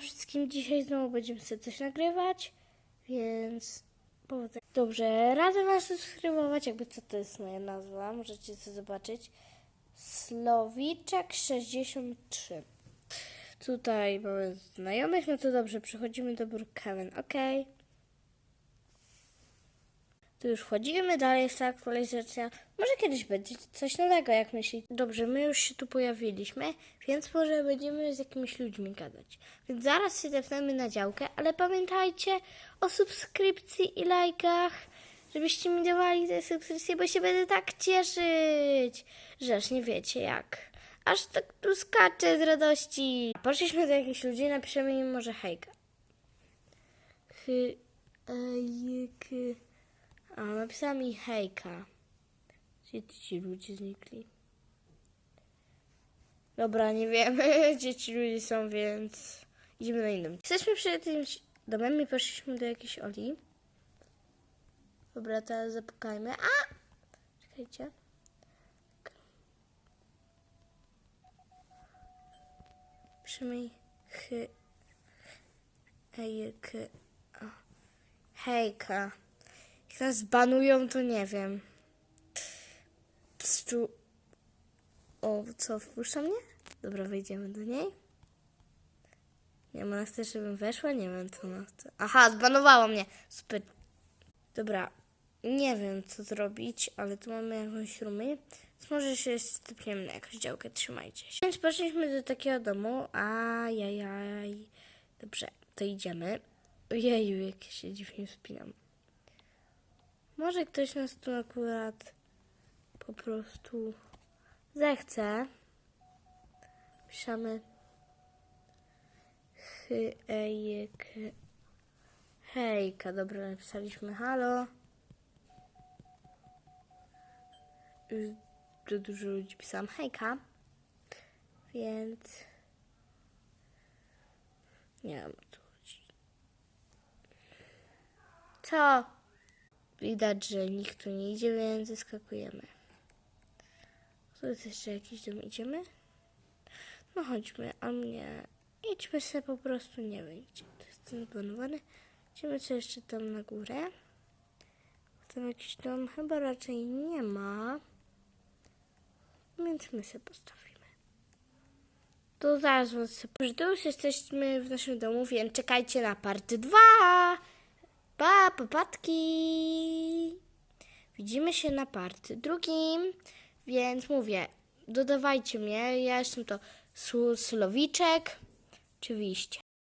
wszystkim. Dzisiaj znowu będziemy sobie coś nagrywać, więc powodzenia. Dobrze, radzę Was subskrybować, jakby co to jest moja nazwa, możecie sobie zobaczyć. Slowiczek63. Tutaj mamy znajomych, no to dobrze, przechodzimy do Brookhaven, ok. Tu już wchodzimy, dalej jest ta aktualizacja. Może kiedyś będzie coś nowego, jak myślicie. Dobrze, my już się tu pojawiliśmy, więc może będziemy z jakimiś ludźmi gadać. Więc zaraz się tepnemy na działkę, ale pamiętajcie o subskrypcji i lajkach, żebyście mi dawali te subskrypcje, bo się będę tak cieszyć, że aż nie wiecie jak. Aż tak tu skaczę z radości. Poszliśmy do jakichś ludzi, napiszemy im może hejka. Hy, ejky. A, napisała mi hejka. Gdzie ci ludzie znikli? Dobra, nie wiemy, gdzie ci ludzie są, więc idziemy na inną. Jesteśmy przed tym domem i poszliśmy do jakiejś Oli. Dobra, teraz zapukajmy. A! Czekajcie. Przynajmniej chy... Hejk... o. Hejka. Nas banują, to nie wiem. Prostu... O, co, wpuszcza mnie? Dobra, wejdziemy do niej. Nie, ona chce, żebym weszła? Nie wiem, co ona chce. Aha, zbanowała mnie. Super. Dobra, nie wiem, co zrobić, ale tu mamy jakąś. Więc może się stopniemy na jakąś działkę, trzymajcie się. Więc poszliśmy do takiego domu. Ajajaj. Dobrze, to idziemy. Ojeju, jak się dziwnie wspinam. Może ktoś nas tu akurat po prostu zechce. Piszemy hejek. Hejka, dobra, napisaliśmy halo. Już do dużo ludzi pisałam hejka, więc nie wiem co chodzi. Co? Widać, że nikt tu nie idzie, więc zaskakujemy. Tu jest jeszcze jakiś dom. Idziemy? No chodźmy, a mnie... Idźmy sobie po prostu, nie wiem gdzie. To jest ten zbanowany. Idziemy sobie jeszcze tam na górę. Tam jakiś dom chyba raczej nie ma. Więc my sobie postawimy. To zaraz was sobie... Już jesteśmy w naszym domu, więc czekajcie na part 2. Pa, popatki! Widzimy się na part drugim, więc mówię, dodawajcie mnie, ja jestem to Słowiczek, oczywiście.